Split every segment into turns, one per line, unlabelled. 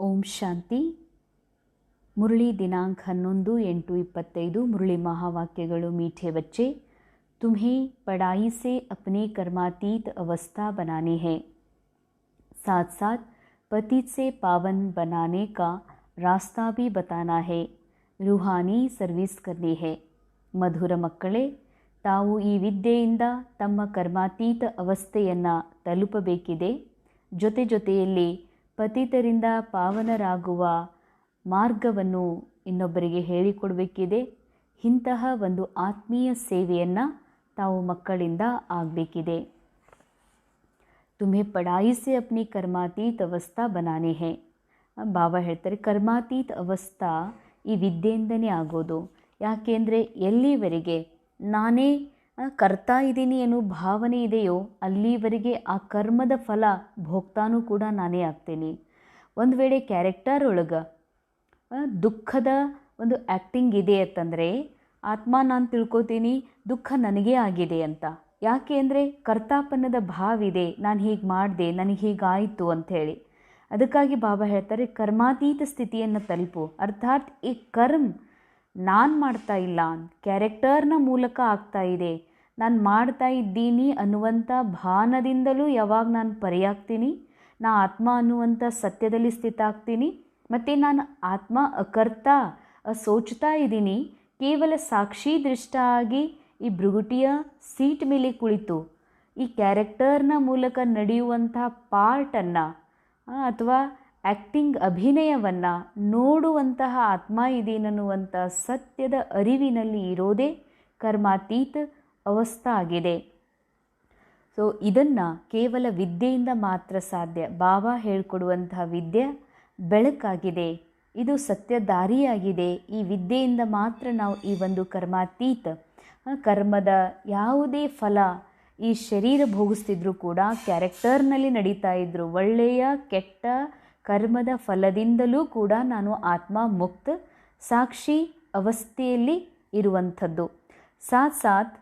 ಓಂ ಶಾಂತಿ ಮುರಳಿ ದಿನಾಂಕ ಹನ್ನೊಂದು ಎಂಟು ಇಪ್ಪತ್ತೈದು ಮುರಳಿ ಮಹಾವಾಕ್ಯಗಳು ಮೀಠೆ बच्चे तुम्हें पढ़ाई से अपने कर्मातीत अवस्था बनानी है साथ साथ पतित से पावन बनाने का रास्ता भी बताना है ರೂಹಾನಿ ಸರ್ವಿಸ್ ಕರ್ನಿ ಹೇ ಮಧುರ ಮಕ್ಕಳೇ ತಾವು ಈ ವಿದ್ಯೆಯಿಂದ ತಮ್ಮ ಕರ್ಮಾತೀತ ಅವಸ್ಥೆಯನ್ನು ತಲುಪಬೇಕಿದೆ ಜೊತೆ ಜೊತೆಯಲ್ಲಿ ಪತಿತರಿಂದ ಪಾವನರಾಗುವ ಮಾರ್ಗವನ್ನು ಇನ್ನೊಬ್ಬರಿಗೆ ಹೇಳಿಕೊಡಬೇಕಿದೆ ಇಂತಹ ಒಂದು ಆತ್ಮೀಯ ಸೇವೆಯನ್ನು ತಾವು ಮಕ್ಕಳಿಂದ ಆಗಬೇಕಿದೆ तुम्हें पढ़ाई से अपनी कर्मातीत अवस्था बनाने हैं ಬಾಬಾ ಹೇಳ್ತಾರೆ ಕರ್ಮಾತೀತ ಅವಸ್ಥಾ ಈ ವಿದ್ಯೆಯಿಂದನೇ ಆಗೋದು ಯಾಕೆಂದರೆ ಎಲ್ಲಿವರೆಗೆ ನಾನೇ ಕರ್ತಾ ಇದ್ದೀನಿ ಅನ್ನೋ ಭಾವನೆ ಇದೆಯೋ, ಅಲ್ಲಿವರೆಗೆ ಆ ಕರ್ಮದ ಫಲ ಭೋಗ್ತಾನೂ ಕೂಡ ನಾನೇ ಆಗ್ತೇನೆ. ಒಂದು ವೇಳೆ ಕ್ಯಾರೆಕ್ಟರ್ ಒಳಗೆ ದುಃಖದ ಒಂದು ಆ್ಯಕ್ಟಿಂಗ್ ಇದೆ ಅಂತಂದರೆ, ಆತ್ಮ ನಾನು ತಿಳ್ಕೊತೀನಿ, ದುಃಖ ನನಗೇ ಆಗಿದೆ ಅಂತ. ಯಾಕೆ ಅಂದರೆ ಕರ್ತಾಪನ್ನದ ಭಾವ ಇದೆ, ನಾನು ಹೀಗೆ ಮಾಡಿದೆ, ನನಗೆ ಹೀಗಾಯಿತು ಅಂಥೇಳಿ ಅದಕ್ಕಾಗಿ ಬಾಬಾ ಹೇಳ್ತಾರೆ, ಕರ್ಮಾತೀತ ಸ್ಥಿತಿಯನ್ನು ತಲುಪು. ಅರ್ಥಾತ್ ಈ ಕರ್ಮ್ ನಾನು ಮಾಡ್ತಾ ಇಲ್ಲ, ಕ್ಯಾರೆಕ್ಟರ್ನ ಮೂಲಕ ಆಗ್ತಾ ಇದೆ. ನಾನು ಮಾಡ್ತಾ ಇದ್ದೀನಿ ಅನ್ನುವಂಥ ಭಾನದಿಂದಲೂ ಯಾವಾಗ ನಾನು ಪರಿಯಾಗ್ತೀನಿ, ನಾ ಆತ್ಮ ಅನ್ನುವಂಥ ಸತ್ಯದಲ್ಲಿ ಸ್ಥಿತ ಆಗ್ತೀನಿ ಮತ್ತು ನಾನು ಆತ್ಮ ಅಕರ್ತ ಸೋಚ್ತಾ ಇದ್ದೀನಿ. ಕೇವಲ ಸಾಕ್ಷಿ ದೃಷ್ಟ ಆಗಿ ಈ ಭೃಗುಟಿಯ ಸೀಟ್ ಮೇಲೆ ಕುಳಿತು. ಈ ಕ್ಯಾರೆಕ್ಟರ್ನ ಮೂಲಕ ನಡೆಯುವಂಥ ಪಾರ್ಟನ್ನು ಅಥವಾ ಆ್ಯಕ್ಟಿಂಗ್ ಅಭಿನಯವನ್ನು ನೋಡುವಂತಹ ಆತ್ಮ ಇದೇನನ್ನುವಂಥ ಸತ್ಯದ ಅರಿವಿನಲ್ಲಿ ಇರೋದೇ ಕರ್ಮಾತೀತ ಅವಸ್ಥಾ ಆಗಿದೆ. ಸೊ ಇದನ್ನು ಕೇವಲ ವಿದ್ಯೆಯಿಂದ ಮಾತ್ರ ಸಾಧ್ಯ. ಬಾಬಾ ಹೇಳಿಕೊಡುವಂತಹ ವಿದ್ಯೆ ಬೆಳಕಾಗಿದೆ. ಇದು ಸತ್ಯ ದಾರಿಯಾಗಿದೆ ಈ ವಿದ್ಯೆಯಿಂದ ಮಾತ್ರ ನಾವು ಈ ಒಂದು ಕರ್ಮಾತೀತ ಕರ್ಮದ ಯಾವುದೇ ಫಲ ಈ ಶರೀರ ಭೋಗಿಸ್ತಿದ್ರು ಕೂಡ ಕ್ಯಾರೆಕ್ಟರ್ನಲ್ಲಿ ನಡೀತಾ ಇದ್ದರು ಒಳ್ಳೆಯ, ಕೆಟ್ಟ ಕರ್ಮದ ಫಲದಿಂದಲೂ ಕೂಡ ನಾನು ಆತ್ಮ ಮುಕ್ತ, ಸಾಕ್ಷಿ ಅವಸ್ಥೆಯಲ್ಲಿ ಇರುವಂಥದ್ದು. ಸಾತ್ ಸಾತ್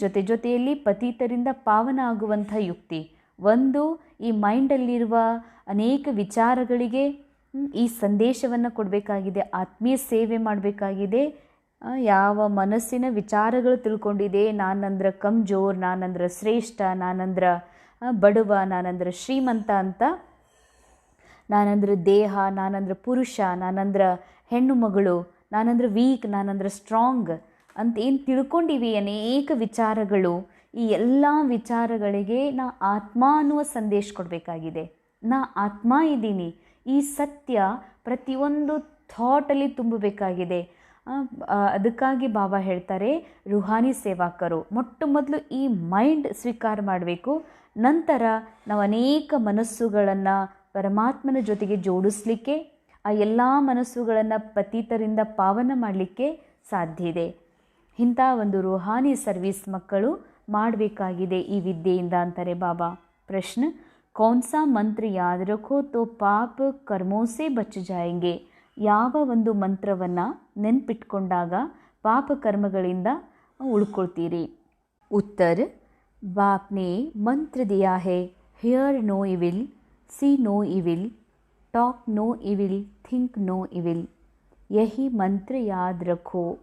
ಜೊತೆ ಜೊತೆಯಲ್ಲಿ ಪತೀತರಿಂದ ಪಾವನ ಆಗುವಂಥ ಯುಕ್ತಿ. ಒಂದು, ಈ ಮೈಂಡಲ್ಲಿರುವ ಅನೇಕ ವಿಚಾರಗಳಿಗೆ ಈ ಸಂದೇಶವನ್ನು ಕೊಡಬೇಕಾಗಿದೆ, ಆತ್ಮೀಯ ಸೇವೆ ಮಾಡಬೇಕಾಗಿದೆ. ಯಾವ ಮನಸ್ಸಿನ ವಿಚಾರಗಳು ತಿಳ್ಕೊಂಡಿದೆ, ನಾನಂದ್ರೆ ಕಮ್ಜೋರ್ ನಾನಂದ್ರೆ ಶ್ರೇಷ್ಠ, ನಾನಂದ್ರೆ ಬಡವ, ನಾನಂದ್ರೆ ಶ್ರೀಮಂತ ಅಂತ ನಾನಂದ್ರೆ ದೇಹ, ನಾನಂದ್ರೆ ಪುರುಷ, ನಾನಂದ್ರೆ ಹೆಣ್ಣು ಮಗಳು, ನಾನಂದ್ರೆ ವೀಕ್ ನಾನಂದ್ರೆ ಸ್ಟ್ರಾಂಗ್ ಅಂತ ಏನು ತಿಳ್ಕೊಂಡಿವಿ ಅನೇಕ ವಿಚಾರಗಳು, ಈ ಎಲ್ಲ ವಿಚಾರಗಳಿಗೆ ನಾ ಆತ್ಮ ಅನ್ನುವ ಸಂದೇಶ ಕೊಡಬೇಕಾಗಿದೆ. ನಾ ಆತ್ಮ ಇದ್ದೀನಿ. ಈ ಸತ್ಯ ಪ್ರತಿಯೊಂದು ಥಾಟಲ್ಲಿ ತುಂಬಬೇಕಾಗಿದೆ. ಅದಕ್ಕಾಗಿ ಬಾಬಾ ಹೇಳ್ತಾರೆ, ರುಹಾನಿ ಸೇವಾಕರು, ಮೊಟ್ಟ ಮೊದಲು ಈ ಮೈಂಡ್ ಸ್ವೀಕಾರ ಮಾಡಬೇಕು. ನಂತರ ನಾವು ಅನೇಕ ಮನಸ್ಸುಗಳನ್ನು ಪರಮಾತ್ಮನ ಜೊತೆಗೆ ಜೋಡಿಸ್ಲಿಕ್ಕೆ, ಆ ಎಲ್ಲ ಮನಸ್ಸುಗಳನ್ನು ಪತೀತರಿಂದ ಪಾವನ ಮಾಡಲಿಕ್ಕೆ ಸಾಧ್ಯ ಇದೆ. ಇಂಥ ಒಂದು ರುಹಾನಿ ಸರ್ವಿಸ್ ಮಕ್ಕಳು ಮಾಡಬೇಕಾಗಿದೆ ಈ ವಿದ್ಯೆಯಿಂದ ಅಂತಾರೆ ಬಾಬಾ. ಪ್ರಶ್ನೆ, ಕೌನ್ಸಾ ಮಂತ್ರ ಯಾದ ರಖೋ ತೋ ಪಾಪ ಕರ್ಮೋಸೆ ಬಚ್ಚ ಜಾಯಂಗೆ. ಯಾವ ಒಂದು ಮಂತ್ರವನ್ನು ನೆನ್ಪಿಟ್ಕೊಂಡಾಗ ಪಾಪ ಕರ್ಮಗಳಿಂದ ಉಳ್ಕೊಳ್ತೀರಿ? ಉತ್ತರ, ಬಾಪ್ನೆ, ಮಂತ್ರ ದಿಯಾ ಹೇ hear no evil see no evil talk no evil think no evil ಯಹಿ ಮಂತ್ರ ಯಾದ್ ರಖೋ.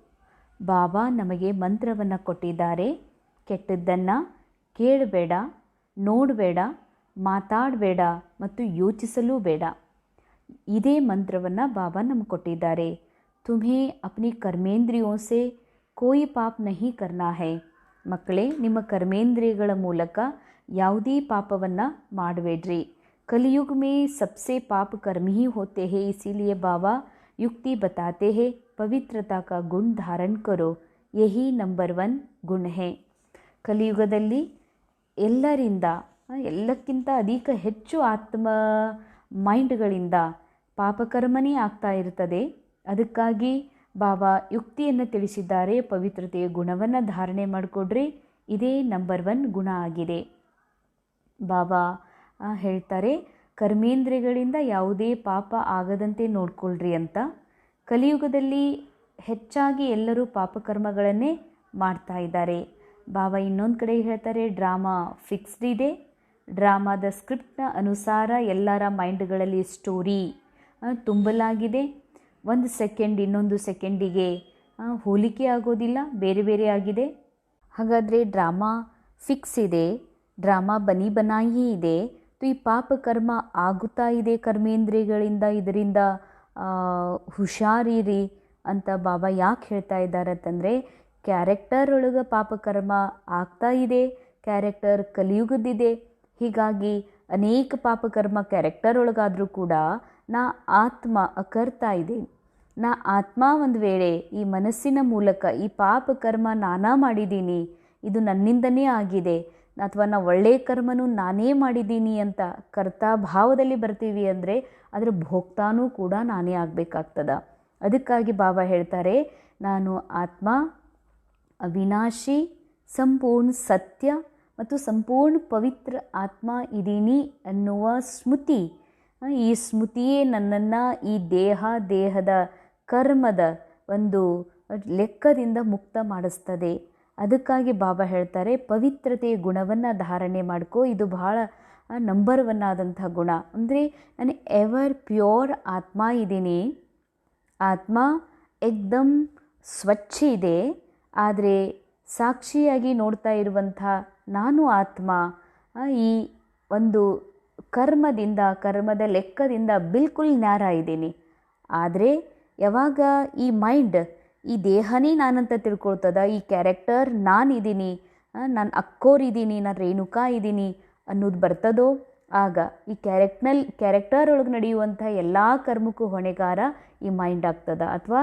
ಬಾಬಾ ನಮಗೆ ಮಂತ್ರವನ್ನು ಕೊಟ್ಟಿದ್ದಾರೆ. ಕೆಟ್ಟದ್ದನ್ನು ಕೇಳಬೇಡ, ನೋಡಬೇಡ, ಮಾತಾಡಬೇಡ ಮತ್ತು ಯೋಚಿಸಲೂ ಬೇಡ. ಇದೇ ಮಂತ್ರವನ್ನು ಬಾಬಾ ನಮಗೆ ಕೊಟ್ಟಿದ್ದಾರೆ. ತುಮೇ ಅಪ್ನಿ ಕರ್ಮೇಂದ್ರಿಯೋ ಸೆ ಕೋಯಿ ಪಾಪ್ ನಹಿ ಕರ್ನಾ ಹೈ. ಮಕ್ಕಳೇ, ನಿಮ್ಮ ಕರ್ಮೇಂದ್ರಿಯಗಳ ಮೂಲಕ ಯಾವುದೇ ಪಾಪವನ್ನು ಮಾಡಬೇಡ್ರಿ. ಕಲಿಯುಗ ಮೇ ಸಬ್ಸೆ ಪಾಪ कर्म ही होते हैं इसीलिए बाबा युक्ति बताते हैं पवित्रता का गुण धारण करो यही ನಂಬರ್ ಒನ್ ಗುಣ ಹೇ ಕಲಿಯುಗದಲ್ಲಿ ಎಲ್ಲರಿಂದ ಎಲ್ಲಕ್ಕಿಂತ ಅಧಿಕ ಹೆಚ್ಚು ಆತ್ಮ ಮೈಂಡ್ಗಳಿಂದ ಪಾಪಕರ್ಮನೇ ಆಗ್ತಾ ಇರ್ತದೆ ಅದಕ್ಕಾಗಿ ಬಾಬಾ ಯುಕ್ತಿಯನ್ನು ತಿಳಿಸಿದ್ದಾರೆ ಪವಿತ್ರತೆಯ ಗುಣವನ್ನು ಧಾರಣೆ ಮಾಡಿಕೊಡ್ರಿ ಇದೇ ನಂಬರ್ ಒನ್ ಗುಣ ಆಗಿದೆ ಬಾಬಾ ಹೇಳ್ತಾರೆ, ಕರ್ಮೇಂದ್ರಿಯಗಳಿಂದ ಯಾವುದೇ ಪಾಪ ಆಗದಂತೆ ನೋಡ್ಕೊಳ್ರಿ ಅಂತ. ಕಲಿಯುಗದಲ್ಲಿ ಹೆಚ್ಚಾಗಿ ಎಲ್ಲರೂ ಪಾಪಕರ್ಮಗಳನ್ನೇ ಮಾಡ್ತಾ ಇದ್ದಾರೆ. ಬಾಬಾ ಇನ್ನೊಂದು ಕಡೆ ಹೇಳ್ತಾರೆ, ಡ್ರಾಮಾ ಫಿಕ್ಸ್ಡ್ ಇದೆ. ಡ್ರಾಮಾದ ಸ್ಕ್ರಿಪ್ಟ್ನ ಅನುಸಾರ ಎಲ್ಲರ ಮೈಂಡ್ಗಳಲ್ಲಿ ಸ್ಟೋರಿ ತುಂಬಲಾಗಿದೆ. ಒಂದು ಸೆಕೆಂಡ್ ಇನ್ನೊಂದು ಸೆಕೆಂಡಿಗೆ ಹೋಲಿಕೆ ಆಗೋದಿಲ್ಲ, ಬೇರೆ ಬೇರೆ ಆಗಿದೆ. ಹಾಗಾದರೆ ಡ್ರಾಮಾ ಫಿಕ್ಸ್ ಇದೆ, ಡ್ರಾಮಾ ಬನಿ ಬನಾಯಿ ಇದೆ ಈ ಪಾಪ ಕರ್ಮ ಆಗುತ್ತಾ ಇದೆ ಕರ್ಮೇಂದ್ರಿಯಗಳಿಂದ, ಇದರಿಂದ ಹುಷಾರಿರಿ ಅಂತ ಬಾಬಾ ಯಾಕೆ ಹೇಳ್ತಾ ಇದ್ದಾರೆ ಅಂತಂದರೆ ಕ್ಯಾರೆಕ್ಟರ್ ಒಳಗೆ ಪಾಪಕರ್ಮ ಆಗ್ತಾ ಇದೆ, ಕ್ಯಾರೆಕ್ಟರ್ ಕಲಿಯುಗದಿದೆ ಹೀಗಾಗಿ ಅನೇಕ ಪಾಪಕರ್ಮ ಕ್ಯಾರೆಕ್ಟರ್ ಒಳಗಾದರೂ ಕೂಡ ನಾ ಆತ್ಮ ಅಕರ್ತಾ ಇದೆ ನಾ ಆತ್ಮ ಒಂದು ವೇಳೆ ಈ ಮನಸ್ಸಿನ ಮೂಲಕ ಈ ಪಾಪ ಕರ್ಮ ನಾನಾ ಮಾಡಿದ್ದೀನಿ, ಇದು ನನ್ನಿಂದನೇ ಆಗಿದೆ ಅಥವಾ ನಾ ಒಳ್ಳೆಯ ಕರ್ಮನೂ ನಾನೇ ಮಾಡಿದ್ದೀನಿ ಅಂತ ಕರ್ತಾ ಭಾವದಲ್ಲಿ ಬರ್ತೀವಿ ಅಂದರೆ ಅದರ ಭೋಕ್ತಾನೂ ಕೂಡ ನಾನೇ ಆಗಬೇಕಾಗ್ತದ. ಅದಕ್ಕಾಗಿ ಬಾಬಾ ಹೇಳ್ತಾರೆ, ನಾನು ಆತ್ಮ, ಅವಿನಾಶಿ, ಸಂಪೂರ್ಣ ಸತ್ಯ ಮತ್ತು ಸಂಪೂರ್ಣ ಪವಿತ್ರ ಆತ್ಮ ಇದೀನಿ ಅನ್ನುವ ಸ್ಮೃತಿ. ಈ ಸ್ಮೃತಿಯೇ ನನ್ನನ್ನು ಈ ದೇಹ, ದೇಹದ ಕರ್ಮದ ಒಂದು ಲೆಕ್ಕದಿಂದ ಮುಕ್ತ ಮಾಡಿಸ್ತದೆ. ಅದಕ್ಕಾಗಿ ಬಾಬಾ ಹೇಳ್ತಾರೆ ಪವಿತ್ರತೆಯ ಗುಣವನ್ನು ಧಾರಣೆ ಮಾಡ್ಕೋ. ಇದು ಬಹಳ ನಂಬರ್ ಒನ್ ಆದಂಥ ಗುಣ. ಅಂದರೆ ನಾನು ಎವರ್ ಪ್ಯೂರ್ ಆತ್ಮ ಇದ್ದೀನಿ. ಆತ್ಮ ಎಕ್ದಮ್ ಸ್ವಚ್ಛ ಇದೆ. ಆದರೆ ಸಾಕ್ಷಿಯಾಗಿ ನೋಡ್ತಾ ಇರುವಂಥ ನಾನು ಆತ್ಮ ಈ ಒಂದು ಕರ್ಮದಿಂದ, ಕರ್ಮದ ಲೆಕ್ಕದಿಂದ ಬಿಲ್ಕುಲ್ ನ್ಯಾರ ಇದ್ದೀನಿ. ಆದರೆ ಯಾವಾಗ ಈ ಮೈಂಡ್ ಈ ದೇಹನೇ ನಾನಂತ ತಿಳ್ಕೊಳ್ತದ? ಈ ಕ್ಯಾರೆಕ್ಟರ್ ನಾನಿದ್ದೀನಿ ನಾನು ಅಕ್ಕೋರಿದ್ದೀನಿ ನಾನು ರೇಣುಕಾ ಇದ್ದೀನಿ ಅನ್ನೋದು ಬರ್ತದೋ? ಆಗ ಈ ಕ್ಯಾರೆಕ್ಟ್ನಲ್ಲಿ ಕ್ಯಾರೆಕ್ಟರ್ ಒಳಗೆ ನಡೆಯುವಂಥ ಎಲ್ಲ ಕರ್ಮಕ್ಕೂ ಹೊಣೆಗಾರ ಈ ಮೈಂಡ್ ಆಗ್ತದ ಅಥವಾ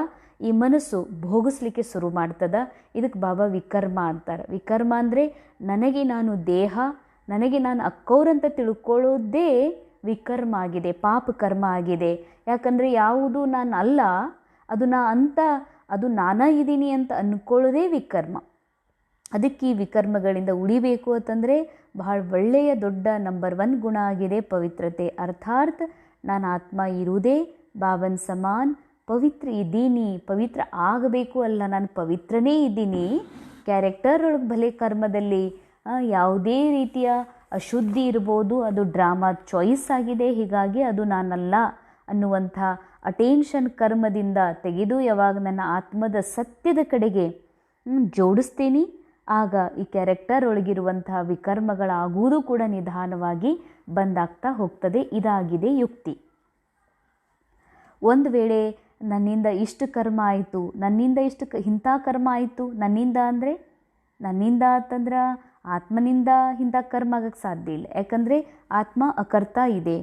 ಈ ಮನಸ್ಸು ಭೋಗಿಸ್ಲಿಕ್ಕೆ ಶುರು ಮಾಡ್ತದ? ಇದಕ್ಕೆ ಬಾಬಾ ವಿಕರ್ಮ ಅಂತಾರೆ. ವಿಕರ್ಮ ಅಂದರೆ ನನಗೆ ನಾನು ದೇಹ, ನನಗೆ ನಾನು ಅಕ್ಕೋರಂತ ತಿಳ್ಕೊಳ್ಳೋದೇ ವಿಕರ್ಮ ಆಗಿದೆ, ಪಾಪ ಕರ್ಮ ಆಗಿದೆ. ಯಾಕಂದರೆ ಯಾವುದು ನಾನು ಅಲ್ಲ, ಅದು ನಾ ಅಂತ ಅದು ನಾನಾ ಇದ್ದೀನಿ ಅಂತ ಅಂದ್ಕೊಳ್ಳೋದೇ ವಿಕರ್ಮ. ಅದಕ್ಕೆ ಈ ವಿಕರ್ಮಗಳಿಂದ ಉಳಿಬೇಕು ಅಂತಂದರೆ ಬಹಳ ಒಳ್ಳೆಯ ದೊಡ್ಡ ನಂಬರ್ ಒನ್ ಗುಣ ಆಗಿದೆ ಪವಿತ್ರತೆ. ಅರ್ಥಾತ್ ನಾನು ಆತ್ಮ ಇರುವುದೇ ಬಾಬನ್ ಸಮಾನ್, ಪವಿತ್ರ ಇದ್ದೀನಿ, ಪವಿತ್ರ ಆಗಬೇಕು ಅಲ್ಲ, ನಾನು ಪವಿತ್ರನೇ ಇದ್ದೀನಿ. ಕ್ಯಾರೆಕ್ಟರ್ ಒಳಗೆ ಭಲೆ ಕರ್ಮದಲ್ಲಿ ಯಾವುದೇ ರೀತಿಯ ಅಶುದ್ಧಿ ಇರ್ಬೋದು, ಅದು ಡ್ರಾಮಾ ಚಾಯ್ಸ್ ಆಗಿದೆ, ಹೀಗಾಗಿ ಅದು ನಾನಲ್ಲ. ಅನ್ನುವಂಥ ಅಟೆನ್ಷನ್ ಕರ್ಮದಿಂದ ತೆಗೆದು ಯಾವಾಗ ನನ್ನ ಆತ್ಮದ ಸತ್ಯದ ಕಡೆಗೆ ಜೋಡಿಸ್ತೀನಿ, ಆಗ ಈ ಕ್ಯಾರೆಕ್ಟರ್ ಒಳಗಿರುವಂತಹ ವಿಕರ್ಮಗಳಾಗುವುದು ಕೂಡ ನಿಧಾನವಾಗಿ ಬಂದಾಗ್ತಾ ಹೋಗ್ತದೆ, ಇದಾಗಿದೆ ಯುಕ್ತಿ. ಒಂದು ವೇಳೆ ನನ್ನಿಂದ ಇಷ್ಟು ಕರ್ಮ ಆಯಿತು, ನನ್ನಿಂದ ಇಷ್ಟು ಕ, ಇಂಥ ಕರ್ಮ ಆಯಿತು, ನನ್ನಿಂದ ಅಂದರೆ? ನನ್ನಿಂದ ಅಂತಂದ್ರೆ ಆತ್ಮನಿಂದ ಇಂಥ ಕರ್ಮ ಆಗಕ್ಕೆ ಸಾಧ್ಯ ಇಲ್ಲ. ಯಾಕಂದರೆ ಆತ್ಮ ಅಕರ್ತ ಇದೆ.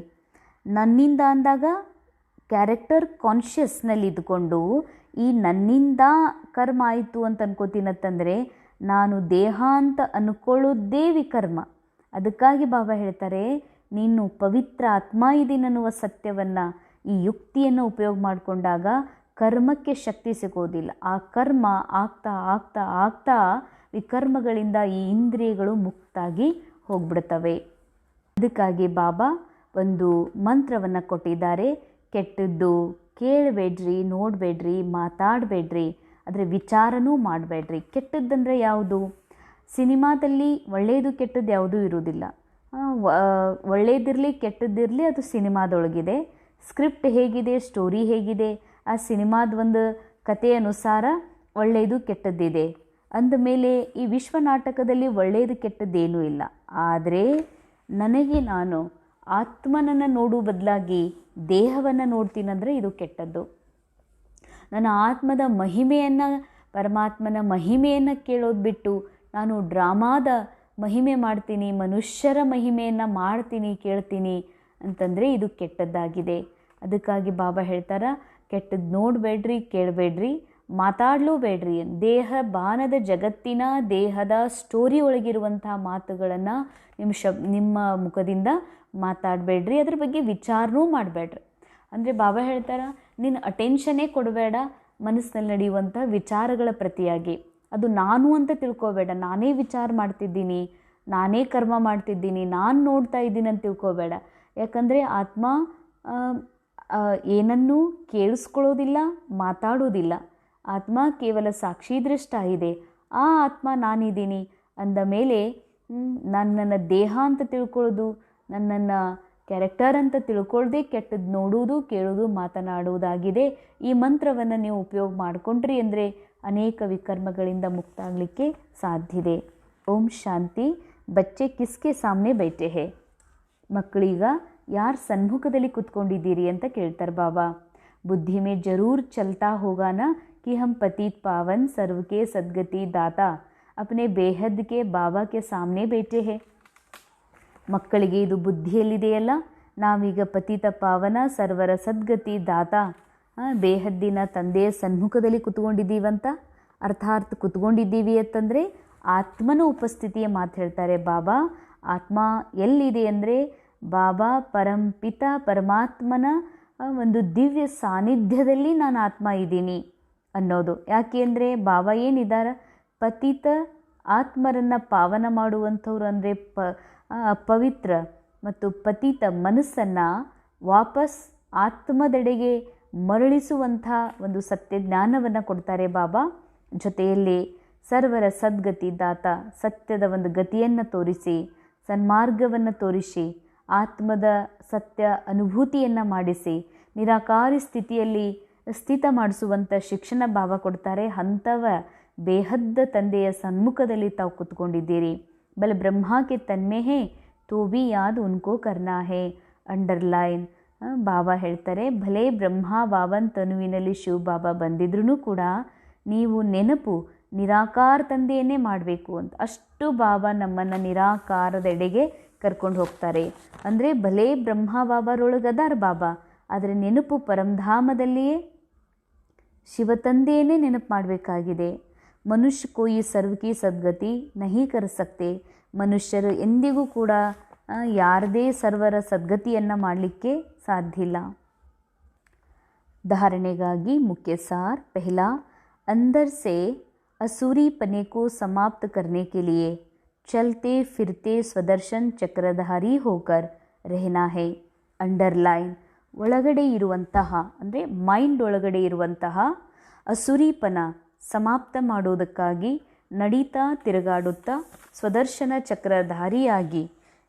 ನನ್ನಿಂದ ಅಂದಾಗ ಕ್ಯಾರೆಕ್ಟರ್ ಕಾನ್ಷಿಯಸ್ನಲ್ಲಿ ಇದ್ಕೊಂಡು ಈ ನನ್ನಿಂದ ಕರ್ಮ ಆಯಿತು ಅಂತ ಅನ್ಕೋತೀನಂತಂದರೆ ನಾನು ದೇಹ ಅಂತ ಅನ್ಕೊಳ್ಳೋದೇ ವಿಕರ್ಮ. ಅದಕ್ಕಾಗಿ ಬಾಬಾ ಹೇಳ್ತಾರೆ, ನೀನು ಪವಿತ್ರ ಆತ್ಮ ಇದೀನನ್ನುವ ಸತ್ಯವನ್ನು ಈ ಯುಕ್ತಿಯನ್ನು ಉಪಯೋಗ ಮಾಡಿಕೊಂಡಾಗ ಕರ್ಮಕ್ಕೆ ಶಕ್ತಿ ಸಿಗೋದಿಲ್ಲ. ಆ ಕರ್ಮ ಆಗ್ತಾ ಆಗ್ತಾ ಆಗ್ತಾ ವಿಕರ್ಮಗಳಿಂದ ಈ ಇಂದ್ರಿಯಗಳು ಮುಕ್ತಾಗಿ ಹೋಗ್ಬಿಡ್ತವೆ. ಅದಕ್ಕಾಗಿ ಬಾಬಾ ಒಂದು ಮಂತ್ರವನ್ನು ಕೊಟ್ಟಿದ್ದಾರೆ. ಕೆಟ್ಟದ್ದು ಕೇಳಬೇಡ್ರಿ, ನೋಡಬೇಡ್ರಿ, ಮಾತಾಡಬೇಡ್ರಿ ಅದರ ವಿಚಾರನೂ ಮಾಡಬೇಡ್ರಿ. ಕೆಟ್ಟದ್ದಂದರೆ ಯಾವುದು? ಸಿನಿಮಾದಲ್ಲಿ ಒಳ್ಳೆಯದು ಕೆಟ್ಟದ್ದು ಯಾವುದೂ ಇರುವುದಿಲ್ಲ. ಒಳ್ಳೆಯದಿರಲಿ ಕೆಟ್ಟದ್ದಿರಲಿ ಅದು ಸಿನಿಮಾದೊಳಗಿದೆ. ಸ್ಕ್ರಿಪ್ಟ್ ಹೇಗಿದೆ, ಸ್ಟೋರಿ ಹೇಗಿದೆ, ಆ ಸಿನಿಮಾದ ಒಂದು ಕತೆ ಅನುಸಾರ ಒಳ್ಳೆಯದು ಕೆಟ್ಟದ್ದಿದೆ. ಅಂದಮೇಲೆ ಈ ವಿಶ್ವ ನಾಟಕದಲ್ಲಿ ಒಳ್ಳೆಯದು ಕೆಟ್ಟದ್ದೇನೂ ಇಲ್ಲ. ಆದರೆ ನನಗೆ ನಾನು ಆತ್ಮನನ್ನು ನೋಡು ಬದಲಾಗಿ ದೇಹವನ್ನು ನೋಡ್ತೀನಂದರೆ ಇದು ಕೆಟ್ಟದ್ದು. ನನ್ನ ಆತ್ಮದ ಮಹಿಮೆಯನ್ನು, ಪರಮಾತ್ಮನ ಮಹಿಮೆಯನ್ನು ಕೇಳೋದು ಬಿಟ್ಟು ನಾನು ಡ್ರಾಮಾದ ಮಹಿಮೆ ಮಾಡ್ತೀನಿ, ಮನುಷ್ಯರ ಮಹಿಮೆಯನ್ನು ಮಾಡ್ತೀನಿ, ಕೇಳ್ತೀನಿ ಅಂತಂದರೆ ಇದು ಕೆಟ್ಟದ್ದಾಗಿದೆ. ಅದಕ್ಕಾಗಿ ಬಾಬಾ ಹೇಳ್ತಾರ ಕೆಟ್ಟದ್ದು ನೋಡಬೇಡ್ರಿ, ಕೇಳಬೇಡ್ರಿ ಮಾತಾಡಲೂ ಬೇಡ್ರಿ ದೇಹ ಬಾನದ ಜಗತ್ತಿನ, ದೇಹದ ಸ್ಟೋರಿ ಒಳಗಿರುವಂಥ ಮಾತುಗಳನ್ನು ನಿಮ್ಮ ಶಬ್, ನಿಮ್ಮ ಮುಖದಿಂದ ಮಾತಾಡಬೇಡ್ರಿ, ಅದ್ರ ಬಗ್ಗೆ ವಿಚಾರನೂ ಮಾಡಬೇಡ್ರಿ. ಅಂದರೆ ಬಾಬಾ ಹೇಳ್ತಾರ, ನೀನು ಅಟೆನ್ಷನೇ ಕೊಡಬೇಡ ಮನಸ್ಸಿನಲ್ಲಿ ನಡೆಯುವಂಥ ವಿಚಾರಗಳ ಪ್ರತಿಯಾಗಿ. ಅದು ನಾನು ಅಂತ ತಿಳ್ಕೋಬೇಡ, ನಾನೇ ವಿಚಾರ ಮಾಡ್ತಿದ್ದೀನಿ, ನಾನೇ ಕರ್ಮ ಮಾಡ್ತಿದ್ದೀನಿ, ನಾನು ನೋಡ್ತಾ ಇದ್ದೀನಿ ಅಂತ ತಿಳ್ಕೋಬೇಡ. ಯಾಕಂದರೆ ಆತ್ಮ ಏನನ್ನೂ ಕೇಳಿಸ್ಕೊಳ್ಳೋದಿಲ್ಲ, ಮಾತಾಡೋದಿಲ್ಲ. ಆತ್ಮ ಕೇವಲ ಸಾಕ್ಷಿ ದೃಷ್ಟ ಇದೆ ಆ ಆತ್ಮ ನಾನಿದ್ದೀನಿ ಅಂದ ಮೇಲೆ ನಾನು ನನ್ನ ದೇಹ ಅಂತ ತಿಳ್ಕೊಳ್ಳೋದು ನನ್ನನ್ನು ಕ್ಯಾರೆಕ್ಟರ್ ಅಂತ ತಿಳ್ಕೊಳ್ದೆ ಕೆಟ್ಟದ್ದು ನೋಡುವುದು ಕೇಳುವುದು ಮಾತನಾಡುವುದಾಗಿದೆ ಈ ಮಂತ್ರವನ್ನು ನೀವು ಉಪಯೋಗ ಮಾಡಿಕೊಂಡ್ರಿ ಅಂದರೆ ಅನೇಕ ವಿಕರ್ಮಗಳಿಂದ ಮುಕ್ತ ಆಗಲಿಕ್ಕೆ ಸಾಧ್ಯದೆ ಓಂ ಶಾಂತಿ ಬಚ್ಚೆ ಕಿಸ್ಕೆ ಸಾಮನೆ ಬೈಟೆ ಹೇ ಮಕ್ಕಳೀಗ ಯಾರ ಸನ್ಮುಖದಲ್ಲಿ ಕುತ್ಕೊಂಡಿದ್ದೀರಿ ಅಂತ ಕೇಳ್ತಾರೆ ಬಾಬಾ ಬುದ್ಧಿ ಮೇ ಜರೂರ್ ಚಲ್ತಾ ಹೋಗಾನ कि हम पतित पावन सर्व के सदगति दाता अपने बेहद के बाबा के सामने बैठे हैं ಮಕ್ಕಳಿಗೆ ಇದು ಬುದ್ಧಿಯಲ್ಲಿದೆಯಲ್ಲ? ನಾವೀಗ ಪತಿತ ಪಾವನ ಸರ್ವರ ಸದ್ಗತಿ ದಾತ. ಬೇಹದ್ದಿನ ತಂದೆಯ ಸನ್ಮುಖದಲ್ಲಿ ಕುತ್ಕೊಂಡಿದ್ದೀವಂತ? ಅರ್ಥಾತ್ ಕುತ್ಕೊಂಡಿದ್ದೀವಿ ಅಂತಂದರೆ ಆತ್ಮನ ಉಪಸ್ಥಿತಿಯ ಮಾತು ಹೇಳ್ತಾರೆ ಬಾಬಾ. ಆತ್ಮ ಎಲ್ಲಿದೆ ಅಂದರೆ ಬಾಬಾ ಪರಂಪಿತ ಪರಮಾತ್ಮನ ಒಂದು ದಿವ್ಯ ಸಾನ್ನಿಧ್ಯದಲ್ಲಿ ನಾನು ಆತ್ಮ ಇದ್ದೀನಿ ಅನ್ನೋದು. ಯಾಕೆ ಅಂದರೆ ಬಾಬಾ ಏನಿದ್ದಾರೆ ಪತಿತ ಆತ್ಮರನ್ನು ಪಾವನ ಮಾಡುವಂಥವ್ರು ಅಂದರೆ ಪ ಪವಿತ್ರ ಮತ್ತು ಪತಿತ ಮನಸ್ಸನ್ನು ವಾಪಸ್ ಆತ್ಮದೆಡೆಗೆ ಮರಳಿಸುವಂಥ ಒಂದು ಸತ್ಯ ಜ್ಞಾನವನ್ನು ಕೊಡ್ತಾರೆ ಬಾಬಾ. ಜೊತೆಯಲ್ಲಿ ಸರ್ವರ ಸದ್ಗತಿ ದಾತ ಸತ್ಯದ ಒಂದು ಗತಿಯನ್ನು ತೋರಿಸಿ, ಸನ್ಮಾರ್ಗವನ್ನು ತೋರಿಸಿ, ಆತ್ಮದ ಸತ್ಯ ಅನುಭೂತಿಯನ್ನು ಮಾಡಿಸಿ, ನಿರಾಕಾರಿ ಸ್ಥಿತಿಯಲ್ಲಿ ಸ್ಥಿತ ಮಾಡಿಸುವಂಥ ಶಿಕ್ಷಣ ಭಾವ ಕೊಡ್ತಾರೆ. ಅಂಥವ ಬೇಹದ್ದ ತಂದೆಯ ಸನ್ಮುಖದಲ್ಲಿ ತಾವು ಕುತ್ಕೊಂಡಿದ್ದೀರಿ. ಬಲ ಬ್ರಹ್ಮಾಕ್ಕೆ ತನ್ಮೆ ಹೇ ತೋ ಬಿ ಯಾದ್ ಉನ್ಕೋ ಕರ್ನಾ ಹೇ ಅಂಡರ್ಲೈನ್ ಆ, ಬಾಬಾ ಹೇಳ್ತಾರೆ ಭಲೇ ಬ್ರಹ್ಮ ಬಾಬನ್ ತನುವಿನಲ್ಲಿ ಶಿವ ಬಾಬಾ ಬಂದಿದ್ರೂ ಕೂಡ ನೀವು ನೆನಪು ನಿರಾಕಾರ ತಂದೆಯನ್ನೇ ಮಾಡಬೇಕು ಅಂತ. ಅಷ್ಟು ಬಾಬಾ ನಮ್ಮನ್ನು ನಿರಾಕಾರದೆಡೆಗೆ ಕರ್ಕೊಂಡು ಹೋಗ್ತಾರೆ. ಅಂದರೆ ಭಲೇ ಬ್ರಹ್ಮ ಬಾಬಾರೊಳಗದಾರ ಬಾಬಾ ಆದರೆ ನೆನಪು ಪರಂಧಾಮದಲ್ಲಿಯೇ ಶಿವತಂದೆಯನ್ನೇ ನೆನಪು ಮಾಡಬೇಕಾಗಿದೆ. ಮನುಷ್ಯ ಕೋಯಿ ಸರ್ವಕಿ ಸದ್ಗತಿ ನಹಿ ಕರ್ ಸಕ್ತೆ ಮನುಷ್ಯರು ಎಂದಿಗೂ ಕೂಡ ಯಾರದೇ ಸರ್ವರ ಸದ್ಗತಿಯನ್ನು ಮಾಡಲಿಕ್ಕೆ ಸಾಧ್ಯ ಇಲ್ಲ धारणेगागी मुख्य सार पहला अंदर से असुरी पने को समाप्त करने के लिए चलते फिरते स्वदर्शन ಚಕ್ರಧಾರಿ ಹೋಕರ್ ರೆಹನಾ ಹೇ ಅಂಡರ್ಲೈನ್ ಒಳಗಡೆ ಇರುವಂತಹ ಅಂದರೆ ಮೈಂಡ್ ಒಳಗಡೆ ಇರುವಂತಹ ಅಸುರಿಪನ ಸಮಾಪ್ತ ಮಾಡೋದಕ್ಕಾಗಿ ನಡೀತಾ ತಿರುಗಾಡುತ್ತಾ ಸ್ವದರ್ಶನ ಚಕ್ರಧಾರಿಯಾಗಿ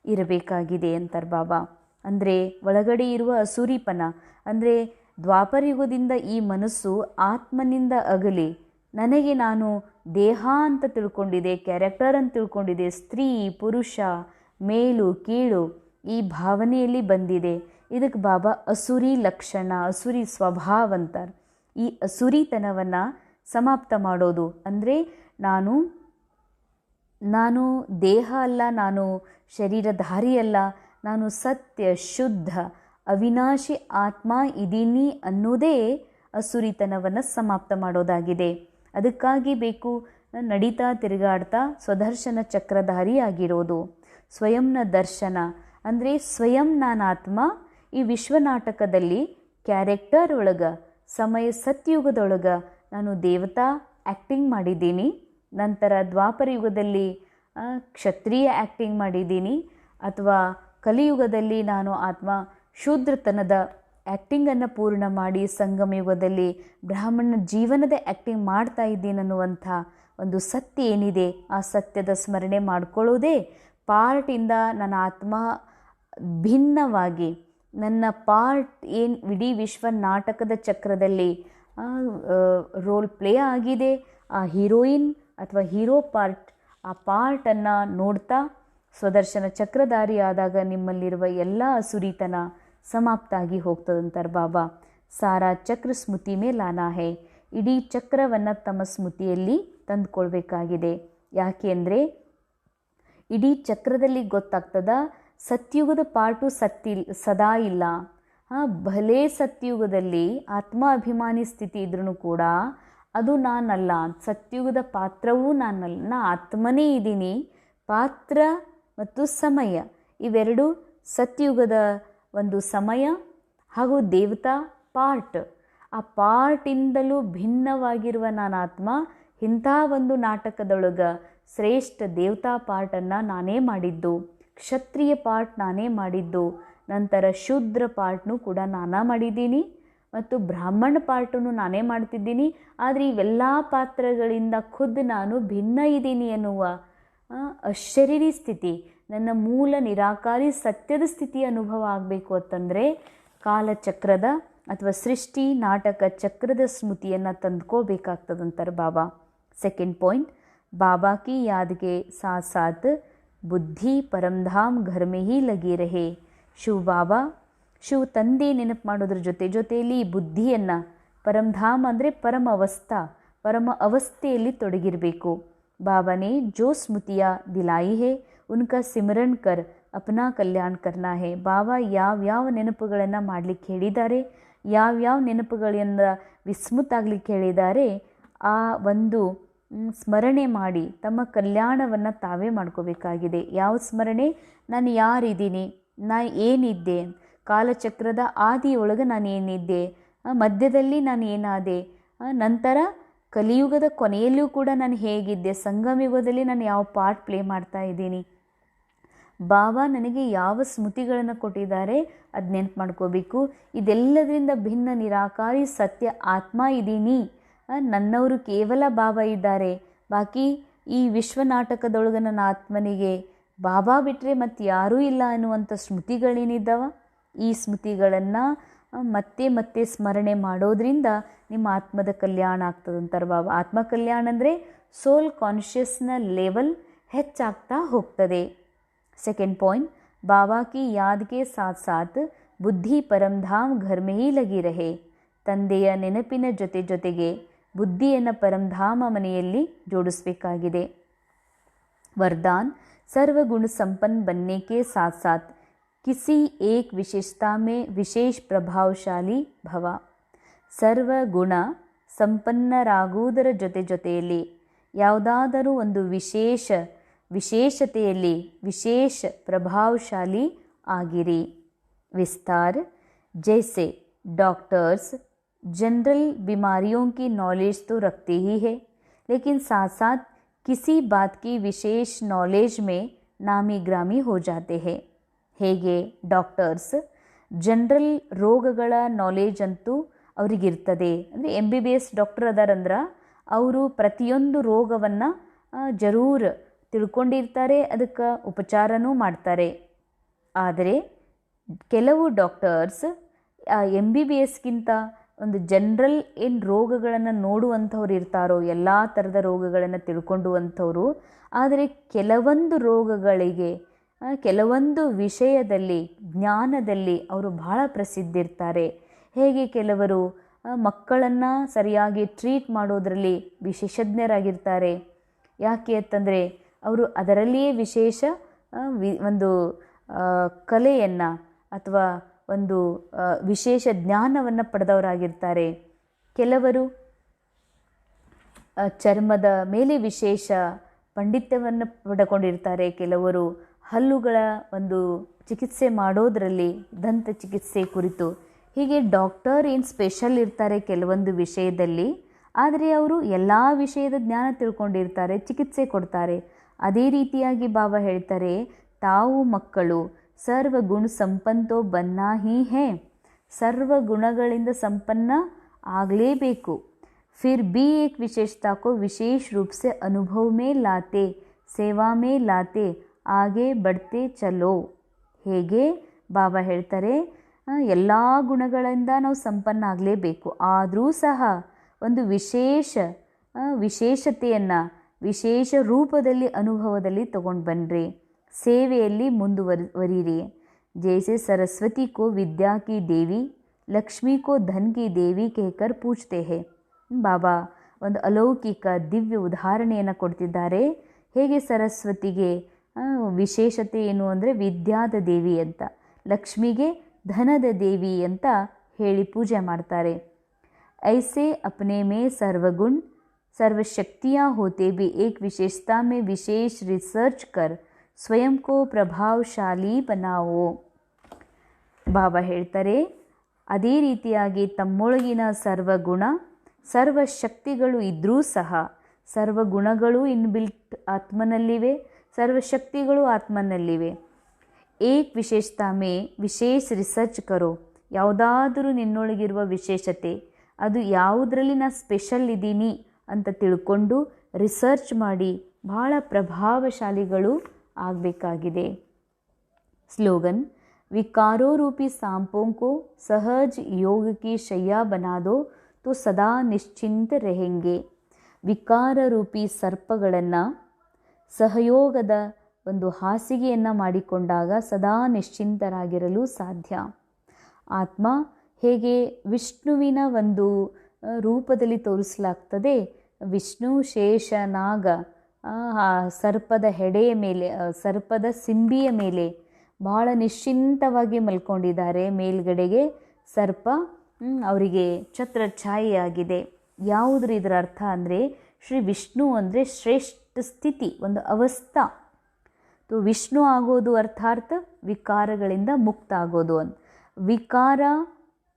ಇರಬೇಕಾಗಿದೆ ಅಂತಾರೆ ಬಾಬಾ. ಅಂದರೆ ಒಳಗಡೆ ಇರುವ ಅಸೂರಿಪನ, ಅಂದರೆ ದ್ವಾಪರಯುಗದಿಂದ ಈ ಮನಸ್ಸು ಆತ್ಮನಿಂದ ಅಗಲಿ, ನನಗೆ ನಾನು ದೇಹ ಅಂತ ತಿಳ್ಕೊಂಡಿದೆ ಕ್ಯಾರೆಕ್ಟರ್ ಅಂತ ತಿಳ್ಕೊಂಡಿದೆ, ಸ್ತ್ರೀ, ಪುರುಷ, ಮೇಲು, ಕೀಳು ಈ ಭಾವನೆಯಲ್ಲಿ ಬಂದಿದೆ. ಇದಕ್ಕೆ ಬಾಬಾ ಅಸುರಿ ಲಕ್ಷಣ, ಅಸುರಿ ಸ್ವಭಾವ ಅಂತಾರೆ. ಈ ಅಸುರಿತನವನ್ನು ಸಮಾಪ್ತ ಮಾಡೋದು ಅಂದರೆ ನಾನು ನಾನು ದೇಹ ಅಲ್ಲ, ನಾನು ಶರೀರಧಾರಿ ಅಲ್ಲ, ನಾನು ಸತ್ಯ, ಶುದ್ಧ, ಅವಿನಾಶಿ ಆತ್ಮ ಇದೀನಿ ಅನ್ನೋದೇ ಅಸುರಿತನವನ್ನು ಸಮಾಪ್ತ ಮಾಡೋದಾಗಿದೆ. ಅದಕ್ಕಾಗಿ ಬೇಕು ನಡೀತಾ ತಿರುಗಾಡ್ತಾ ಸ್ವದರ್ಶನ ಚಕ್ರಧಾರಿ ಆಗಿರೋದು ಸ್ವಯಂನ ದರ್ಶನ ಅಂದರೆ ಸ್ವಯಂ ನಾನಾತ್ಮ ಈ ವಿಶ್ವನಾಟಕದಲ್ಲಿ ಕ್ಯಾರೆಕ್ಟರ್ ಒಳಗೆ, ಸಮಯ ಸತ್ಯುಗದೊಳಗೆ ನಾನು ದೇವತಾ ಆ್ಯಕ್ಟಿಂಗ್ ಮಾಡಿದ್ದೀನಿ. ನಂತರ ದ್ವಾಪರ ಯುಗದಲ್ಲಿ ಕ್ಷತ್ರಿಯ ಆ್ಯಕ್ಟಿಂಗ್ ಮಾಡಿದ್ದೀನಿ. ಅಥವಾ ಕಲಿಯುಗದಲ್ಲಿ ನಾನು ಆತ್ಮ ಶೂದ್ರತನದ ಆ್ಯಕ್ಟಿಂಗನ್ನು ಪೂರ್ಣ ಮಾಡಿ ಸಂಗಮ ಯುಗದಲ್ಲಿ ಬ್ರಾಹ್ಮಣ ಜೀವನದ ಆ್ಯಕ್ಟಿಂಗ್ ಮಾಡ್ತಾ ಇದ್ದೀನಿ ಅನ್ನುವಂಥ ಒಂದು ಸತ್ಯ ಏನಿದೆ, ಆ ಸತ್ಯದ ಸ್ಮರಣೆ ಮಾಡಿಕೊಳ್ಳೋದೇ ಪಾರ್ಟಿಂದ ನನ್ನ ಆತ್ಮ ಭಿನ್ನವಾಗಿ ನನ್ನ ಪಾರ್ಟ್ ಏನು, ಇಡೀ ವಿಶ್ವ ನಾಟಕದ ಚಕ್ರದಲ್ಲಿ ರೋಲ್ ಪ್ಲೇ ಆಗಿದೆ. ಆ ಹೀರೋಯಿನ್ ಅಥವಾ ಹೀರೋ ಪಾರ್ಟ್ ಆ ಪಾರ್ಟನ್ನು ನೋಡ್ತಾ ಸ್ವದರ್ಶನ ಚಕ್ರಧಾರಿ ಆದಾಗ ನಿಮ್ಮಲ್ಲಿರುವ ಎಲ್ಲ ಅಸುರಿತನ ಸಮಾಪ್ತ ಆಗಿ ಹೋಗ್ತದಂತಾರೆ ಬಾಬಾ. ಸಾರಾ ಚಕ್ರ ಸ್ಮೃತಿ ಮೇಲಾನಾ ಹೇ. ಇಡೀ ಚಕ್ರವನ್ನು ತಮ್ಮ ಸ್ಮೃತಿಯಲ್ಲಿ ತಂದುಕೊಳ್ಬೇಕಾಗಿದೆ. ಯಾಕೆ ಅಂದರೆ ಇಡೀ ಚಕ್ರದಲ್ಲಿ ಗೊತ್ತಾಗ್ತದ ಸತ್ಯುಗದ ಪಾರ್ಟು ಸತ್ತಿ, ಸದಾ ಇಲ್ಲ. ಆ ಭಲೇ ಸತ್ಯುಗದಲ್ಲಿ ಆತ್ಮಾಭಿಮಾನಿ ಸ್ಥಿತಿ ಇದ್ರೂ ಕೂಡ ಅದು ನಾನಲ್ಲ. ಸತ್ಯುಗದ ಪಾತ್ರವೂ ನಾನಲ್ಲ. ನಾ ಆತ್ಮನೇ ಇದ್ದೀನಿ. ಪಾತ್ರ ಮತ್ತು ಸಮಯ ಇವೆರಡು ಸತ್ಯುಗದ ಒಂದು ಸಮಯ ಹಾಗೂ ದೇವತಾ ಪಾರ್ಟ್. ಆ ಪಾರ್ಟಿಂದಲೂ ಭಿನ್ನವಾಗಿರುವ ನಾನು ಆತ್ಮ ಇಂಥ ಒಂದು ನಾಟಕದೊಳಗೆ ಶ್ರೇಷ್ಠ ದೇವತಾ ಪಾರ್ಟನ್ನು ನಾನೇ ಮಾಡಿದ್ದು. ಕ್ಷತ್ರಿಯ ಪಾರ್ಟ್ ನಾನೇ ಮಾಡಿದ್ದು. ನಂತರ ಶೂದ್ರ ಪಾರ್ಟ್ನು ಕೂಡ ನಾನಾ ಮಾಡಿದ್ದೀನಿ ಮತ್ತು ಬ್ರಾಹ್ಮಣ ಪಾರ್ಟನ್ನು ನಾನೇ ಮಾಡ್ತಿದ್ದೀನಿ, ಆದರೆ ಇವೆಲ್ಲ ಪಾತ್ರಗಳಿಂದ ಖುದ್ದು ನಾನು ಭಿನ್ನ ಇದ್ದೀನಿ ಎನ್ನುವ ಶರೀರಿ ಸ್ಥಿತಿ, ನನ್ನ ಮೂಲ ನಿರಾಕಾರಿ ಸತ್ಯದ ಸ್ಥಿತಿ ಅನುಭವ ಆಗಬೇಕು ಅಂತಂದರೆ ಕಾಲಚಕ್ರದ ಅಥವಾ ಸೃಷ್ಟಿ ನಾಟಕ ಚಕ್ರದ ಸ್ಮೃತಿಯನ್ನು ತಂದ್ಕೋಬೇಕಾಗ್ತದಂತಾರೆ ಬಾಬಾ. ಸೆಕೆಂಡ್ ಪಾಯಿಂಟ್ ಬಾಬಾ ಕಿ ಯಾದ್ಗೆ ಸಾ ಸಾತ್ ಬುದ್ಧಿ ಪರಂಧಾಮ್ ಘರ್ ಮೇ ಹಿ ಲಗಿ ರಹೆ. ಶಿವ ಬಾಬಾ, ಶಿವ ತಂದೆ ನೆನಪು ಮಾಡೋದ್ರ ಜೊತೆ ಜೊತೆಯಲ್ಲಿ ಬುದ್ಧಿಯನ್ನು ಪರಮಧಾಮ ಅಂದರೆ ಪರಮ ಅವಸ್ಥಾ, ಪರಮ ಅವಸ್ಥೆಯಲ್ಲಿ ತೊಡಗಿರಬೇಕು. ಬಾಬಾನೇ ಜೋ ಸ್ಮೃತಿಯ ದಿಲಾಯಿ ಹೇ, ಉನ್ಕ ಸಿಮರನ್ ಕರ್, ಅಪ್ನಾ ಕಲ್ಯಾಣ ಕರ್ನಾ ಹೇ. ಬಾಬಾ ಯಾವ್ಯಾವ ನೆನಪುಗಳನ್ನು ಮಾಡಲಿಕ್ಕೆ ಹೇಳಿದ್ದಾರೆ ಯಾವ್ಯಾವ ನೆನಪುಗಳಿಂದ ವಿಸ್ಮೃತಾಗ್ಲಿಕ್ಕೆ ಹೇಳಿದ್ದಾರೆ ಆ ಒಂದು ಸ್ಮರಣೆ ಮಾಡಿ ತಮ್ಮ ಕಲ್ಯಾಣವನ್ನು ತಾವೇ ಮಾಡ್ಕೋಬೇಕಾಗಿದೆ. ಯಾವ ಸ್ಮರಣೆ? ನಾನು ಯಾರಿದ್ದೀನಿ? ನಾ ಏನಿದ್ದೆ? ಕಾಲಚಕ್ರದ ಆದಿಯೊಳಗೆ ನಾನು ಏನಿದ್ದೆ? ಮಧ್ಯದಲ್ಲಿ ನಾನು ಏನಾದೆ? ನಂತರ ಕಲಿಯುಗದ ಕೊನೆಯಲ್ಲೂ ಕೂಡ ನಾನು ಹೇಗಿದ್ದೆ? ಸಂಗಮಯುಗದಲ್ಲಿ ನಾನು ಯಾವ ಪಾರ್ಟ್ ಪ್ಲೇ ಮಾಡ್ತಾ ಇದ್ದೀನಿ? ಬಾಬಾ ನನಗೆ ಯಾವ ಸ್ಮೃತಿಗಳನ್ನು ಕೊಟ್ಟಿದ್ದಾರೆ ಅದು ನೆನ್ಪು ಮಾಡ್ಕೋಬೇಕು. ಇದೆಲ್ಲದರಿಂದ ಭಿನ್ನ ನಿರಾಕಾರಿ ಸತ್ಯ ಆತ್ಮ ಇದ್ದೀನಿ ನನ್ನವರು ಕೇವಲ ಬಾಬಾ ಇದ್ದಾರೆ. ಬಾಕಿ ಈ ವಿಶ್ವ ನಾಟಕದೊಳಗೆ ನನ್ನ ಆತ್ಮನಿಗೆ ಬಾಬಾ ಬಿಟ್ಟರೆ ಮತ್ತು ಯಾರೂ ಇಲ್ಲ ಅನ್ನುವಂಥ ಸ್ಮೃತಿಗಳೇನಿದ್ದಾವ? ಈ ಸ್ಮೃತಿಗಳನ್ನು ಮತ್ತೆ ಮತ್ತೆ ಸ್ಮರಣೆ ಮಾಡೋದ್ರಿಂದ ನಿಮ್ಮ ಆತ್ಮದ ಕಲ್ಯಾಣ ಆಗ್ತದಂತಾರೆ ಬಾಬಾ ಆತ್ಮ ಕಲ್ಯಾಣ ಅಂದರೆ ಸೋಲ್ ಕಾನ್ಷಿಯಸ್ನ ಲೆವೆಲ್ ಹೆಚ್ಚಾಗ್ತಾ ಹೋಗ್ತದೆ. ಸೆಕೆಂಡ್ ಪಾಯಿಂಟ್ ಬಾಬಾ ಕಿ ಯಾದ್ಗೆ ಸಾಥ್ ಸಾಥ್, ಬುದ್ಧಿ ಪರಂಧಾಮ್ ಘರ್ಮೇ ಲಗಿ ರಹೆ. ತಂದೆಯ ನೆನಪಿನ ಜೊತೆ ಜೊತೆಗೆ ಬುದ್ಧಿಯನ್ನು ಪರಂಧಾಮ ಮನೆಯಲ್ಲಿ ಜೋಡಿಸಬೇಕಾಗಿದೆ. ವರದಾನ್ सर्वगुण संपन्न बनने के साथ साथ किसी एक विशेषता में विशेष प्रभावशाली भव ಸರ್ವಗುಣ ಸಂಪನ್ನರಾಗುವುದರ ಜೊತೆ ಜೊತೆಯಲ್ಲಿ ಯಾವುದಾದರೂ ಒಂದು ವಿಶೇಷ ವಿಶೇಷತೆಯಲ್ಲಿ ವಿಶೇಷ ಪ್ರಭಾವಶಾಲಿ ಆಗಿರಿ विस्तार जैसे डॉक्टर्स जनरल बीमारियों की नॉलेज तो रखते ही है लेकिन साथ साथ किसी बात की विशेष नॉलेज में नामी ग्रामी हो जाते हैं ಹೇಗೆ ಡಾಕ್ಟರ್ಸ್ ಜನರಲ್ ರೋಗಗಳ ನಾಲೆಜ್ ಅಂತೂ ಅವರಿಗಿರ್ತದೆ ಅಂದರೆ M B B S doctor ಅದಾರಂದ್ರೆ ಅವರು ಪ್ರತಿಯೊಂದು ರೋಗವನ್ನು ಜರೂರ್ ತಿಳ್ಕೊಂಡಿರ್ತಾರೆ ಅದಕ್ಕೆ ಉಪಚಾರನೂ ಮಾಡ್ತಾರೆ ಆದರೆ ಕೆಲವು ಡಾಕ್ಟರ್ಸ್ ಎಮ್ ಬಿ ಬಿ ಎಸ್ಗಿಂತ ಒಂದು ಜನರಲ್ ಏನು ರೋಗಗಳನ್ನು ನೋಡುವಂಥವ್ರು ಇರ್ತಾರೋ, ಎಲ್ಲ ಥರದ ರೋಗಗಳನ್ನು ತಿಳ್ಕೊಂಡುವಂಥವ್ರು, ಆದರೆ ಕೆಲವೊಂದು ರೋಗಗಳಿಗೆ ಕೆಲವೊಂದು ವಿಷಯದಲ್ಲಿ, ಜ್ಞಾನದಲ್ಲಿ ಅವರು ಬಹಳ ಪ್ರಸಿದ್ಧಿರ್ತಾರೆ. ಹೇಗೆ ಕೆಲವರು ಮಕ್ಕಳನ್ನು ಸರಿಯಾಗಿ ಟ್ರೀಟ್ ಮಾಡೋದರಲ್ಲಿ ವಿಶೇಷಜ್ಞರಾಗಿರ್ತಾರೆ. ಯಾಕೆ ಅಂತಂದರೆ, ಅವರು ಅದರಲ್ಲಿಯೇ ವಿಶೇಷ ವಿ, ಒಂದು ಕಲೆಯನ್ನು ಅಥವಾ ಒಂದು ವಿಶೇಷ ಜ್ಞಾನವನ್ನು ಪಡೆದವರಾಗಿರ್ತಾರೆ. ಕೆಲವರು ಚರ್ಮದ ಮೇಲೆ ವಿಶೇಷ ಪಂಡಿತ್ಯವನ್ನು ಪಡ್ಕೊಂಡಿರ್ತಾರೆ ಕೆಲವರು ಹಲ್ಲುಗಳ ಒಂದು ಚಿಕಿತ್ಸೆ ಮಾಡೋದರಲ್ಲಿ ದಂತ ಚಿಕಿತ್ಸೆ ಕುರಿತು. ಹೀಗೆ ಡಾಕ್ಟರ್ ಏನು ಸ್ಪೆಷಲ್ ಇರ್ತಾರೆ ಕೆಲವೊಂದು ವಿಷಯದಲ್ಲಿ, ಆದರೆ ಅವರು ಎಲ್ಲ ವಿಷಯದ ಜ್ಞಾನ ತಿಳ್ಕೊಂಡಿರ್ತಾರೆ, ಚಿಕಿತ್ಸೆ ಕೊಡ್ತಾರೆ. ಅದೇ ರೀತಿಯಾಗಿ ಬಾಬಾ ಹೇಳ್ತಾರೆ, ತಾವು ಮಕ್ಕಳು ಸರ್ವ ಗುಣ ಸಂಪನ್ನೋ ಬನ್ನಾ ಹೀ ಹೇ ಸರ್ವ ಗುಣಗಳಿಂದ ಸಂಪನ್ನ ಆಗಲೇಬೇಕು फिर भी एक विशेषता को विशेष रूप से अनुभव में लाते ಸೇವಾ ಮೇ ಲಾತೆ ಆಗೆ ಬಡ್ತೆ ಚಲೋ ಹೇಗೆ ಬಾಬಾ ಹೇಳ್ತಾರೆ ಎಲ್ಲ ಗುಣಗಳಿಂದ ನಾವು ಸಂಪನ್ನ ಆಗಲೇಬೇಕು ಆದರೂ ಸಹ ಒಂದು ವಿಶೇಷ ಆ, ವಿಶೇಷತೆಯನ್ನು ವಿಶೇಷ ರೂಪದಲ್ಲಿ ಅನುಭವದಲ್ಲಿ ತಗೊಂಡು ಬನ್ನಿರಿ ಸೇವೆಯಲ್ಲಿ ಮುಂದುವರಿರಿ ಜೈಸೆ ಸರಸ್ವತಿ ಕೋ ವಿದ್ಯಾ ಕಿ ದೇವಿ ಲಕ್ಷ್ಮಿ ಕೋ ಧನ್ ಕಿ ದೇವಿ ಕೇಕರ್ ಪೂಜ್ತೆ ಹೇ ಬಾಬಾ ಒಂದು ಅಲೌಕಿಕ ದಿವ್ಯ ಉದಾಹರಣೆಯನ್ನು ಕೊಡ್ತಿದ್ದಾರೆ ಹೇಗೆ ಸರಸ್ವತಿಗೆ ಆ, ವಿಶೇಷತೆ ಏನು ಅಂದರೆ ವಿದ್ಯಾದ ದೇವಿ ಅಂತ ಲಕ್ಷ್ಮಿಗೆ ಧನದ ದೇವಿ ಅಂತ ಹೇಳಿ ಪೂಜೆ ಮಾಡ್ತಾರೆ ऐसे अपने में सर्वगुण सर्वशक्तियाँ होते भी एक विशेषता में विशेष रिसर्च कर ಸ್ವಯಂ ಕೋ ಪ್ರಭಾವಶಾಲಿ ಬನಾವೋ ಬಾಬಾ ಹೇಳ್ತಾರೆ, ಅದೇ ರೀತಿಯಾಗಿ ತಮ್ಮೊಳಗಿನ ಸರ್ವಗುಣ ಶಕ್ತಿಗಳು ಇದ್ದರೂ ಸಹ, ಸರ್ವಗುಣಗಳು ಇನ್ಬಿಲ್ಟ್ ಆತ್ಮನಲ್ಲಿವೆ, ಸರ್ವಶಕ್ತಿಗಳು ಆತ್ಮನಲ್ಲಿವೆ. ಏಕ್ ವಿಶೇಷತಾ ಮೇ ವಿಶೇಷ ರಿಸರ್ಚ್ ಕರೋ. ಯಾವುದಾದರೂ ನಿನ್ನೊಳಗಿರುವ ವಿಶೇಷತೆ, ಅದು ಯಾವುದರಲ್ಲಿ ನಾ ಸ್ಪೆಷಲ್ ಇದ್ದೀನಿ ಅಂತ ತಿಳ್ಕೊಂಡು ರಿಸರ್ಚ್ ಮಾಡಿ, ಭಾಳ ಪ್ರಭಾವಶಾಲಿಗಳು ಆಗಬೇಕಾಗಿದೆ स्लोगन विकारों रूपी सांपों को सहज योग की शैया बना दो तो ಸದಾ ನಿಶ್ಚಿಂತ रहेंगे ವಿಕಾರ ರೂಪಿ ಸರ್ಪಗಳನ್ನು ಸಹಯೋಗದ ಒಂದು ಹಾಸಿಗೆಯನ್ನು ಮಾಡಿಕೊಂಡಾಗ ಸದಾ ನಿಶ್ಚಿಂತರಾಗಿರಲು ಸಾಧ್ಯ ಆತ್ಮ ಹೇಗೆ ವಿಷ್ಣುವಿನ ಒಂದು ಆ, ರೂಪದಲ್ಲಿ ತೋರಿಸಲಾಗ್ತದೆ ವಿಷ್ಣು ಶೇಷ ನಾಗ ಆ, ಆ ಸರ್ಪದ ಹೆಡೆಯ ಮೇಲೆ ಸರ್ಪದ ಸಿಂಬಿಯ ಮೇಲೆ ಬಹಳ ನಿಶ್ಚಿಂತವಾಗಿ ಮಲ್ಕೊಂಡಿದ್ದಾರೆ. ಮೇಲ್ಗಡೆಗೆ ಸರ್ಪ ಅವರಿಗೆ ಛತ್ರ ಛಾಯೆಯಾಗಿದೆ. ಯಾವುದ್ರ ಇದರ ಅರ್ಥ ಅಂದರೆ, ಶ್ರೀ ವಿಷ್ಣು ಅಂದರೆ ಶ್ರೇಷ್ಠ ಸ್ಥಿತಿ, ಒಂದು ಅವಸ್ಥಾ. ವಿಷ್ಣು ಆಗೋದು ಅರ್ಥಾರ್ಥ ವಿಕಾರಗಳಿಂದ ಮುಕ್ತ ಆಗೋದು ಅಂತ ವಿಕಾರ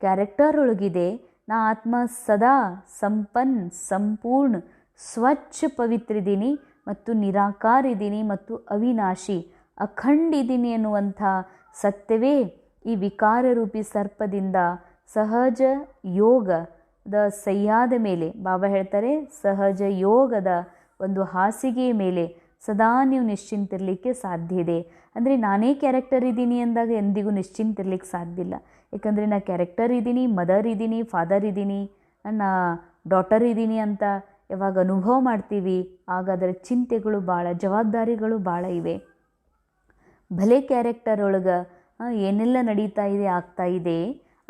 ಕ್ಯಾರೆಕ್ಟರ್ ಒಳಗಿದೆ ನಾ ಆತ್ಮ ಸದಾ ಸಂಪನ್, ಸಂಪೂರ್ಣ, ಸ್ವಚ್ಛ ಪವಿತ್ರಿದ್ದೀನಿ. ಮತ್ತು ನಿರಾಕಾರ ಇದ್ದೀನಿ ಮತ್ತು ಅವಿನಾಶಿ ಅಖಂಡ ಇದ್ದೀನಿ ಅನ್ನುವಂಥ ಸತ್ಯವೇ ಈ ವಿಕಾರ ರೂಪಿ ಸರ್ಪದಿಂದ ಸಹಜ ಯೋಗದ ಸಹ್ಯಾದ ಮೇಲೆ, ಬಾಬಾ ಹೇಳ್ತಾರೆ, ಸಹಜ ಯೋಗದ ಒಂದು ಹಾಸಿಗೆಯ ಮೇಲೆ ಸದಾ ನೀವು ನಿಶ್ಚಿಂತಿರಲಿಕ್ಕೆ ಸಾಧ್ಯ ಇದೆ. ಅಂದರೆ ನಾನೇ ಕ್ಯಾರೆಕ್ಟರ್ ಇದ್ದೀನಿ ಅಂದಾಗ ಎಂದಿಗೂ ನಿಶ್ಚಿಂತಿರ್ಲಿಕ್ಕೆ ಸಾಧ್ಯ ಇಲ್ಲ. ಯಾಕಂದರೆ ನಾ ಕ್ಯಾರೆಕ್ಟರ್ ಇದ್ದೀನಿ ಮದರ್ ಇದ್ದೀನಿ ಫಾದರ್ ಇದ್ದೀನಿ ನನ್ನ ಡಾಟರ್ ಇದ್ದೀನಿ ಅಂತ ಯಾವಾಗ ಅನುಭವ ಮಾಡ್ತೀವಿ, ಆಗ ಅದರ ಚಿಂತೆಗಳು ಭಾಳ ಜವಾಬ್ದಾರಿಗಳು ಭಾಳ ಇವೆ. ಭಲೆ ಕ್ಯಾರೆಕ್ಟರ್ ಒಳಗೆ ಏನೆಲ್ಲ ನಡೀತಾ ಇದೆ, ಆಗ್ತಾ ಇದೆ,